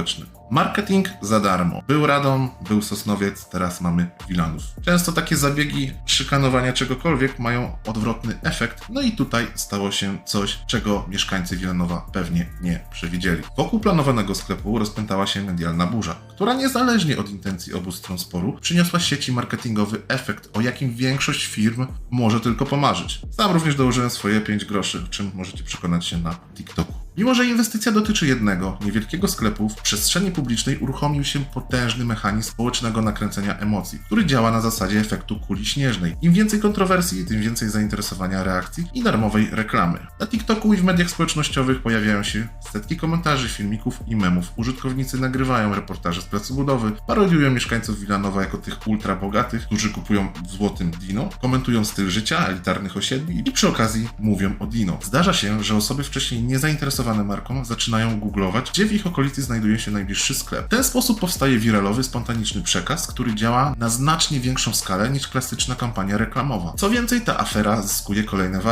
społeczny. Marketing za darmo. Był Radom, był Sosnowiec, teraz mamy Wilanów. Często takie zabiegi szykanowania czegokolwiek mają odwrotny efekt, no i tutaj stało się coś, czego mieszkańcy Wilanowa pewnie nie przewidzieli. Wokół planowanego sklepu rozpętała się medialna burza, która niezależnie od intencji obu stron sporu przyniosła sieci marketingowy efekt, o jakim większość firm może tylko pomarzyć. Sam również dołożyłem swoje 5 groszy, czym możecie przekonać się na TikToku. Mimo, że inwestycja dotyczy jednego, niewielkiego sklepu, w przestrzeni publicznej uruchomił się potężny mechanizm społecznego nakręcenia emocji, który działa na zasadzie efektu kuli śnieżnej. Im więcej kontrowersji, tym więcej zainteresowania reakcji i darmowej reklamy. Na TikToku i w mediach społecznościowych pojawiają się setki komentarzy, filmików i memów. Użytkownicy nagrywają reportaże z placu budowy, parodiują mieszkańców Wilanowa jako tych ultra bogatych, którzy kupują w złotym Dino, komentują styl życia elitarnych osiedli i przy okazji mówią o Dino. Zdarza się, że osoby wcześniej niezainteresowane marką zaczynają googlować, gdzie w ich okolicy znajduje się najbliższy sklep. W ten sposób powstaje wiralowy, spontaniczny przekaz, który działa na znacznie większą skalę niż klasyczna kampania reklamowa. Co więcej, ta afera zyskuje kolejne warstwy.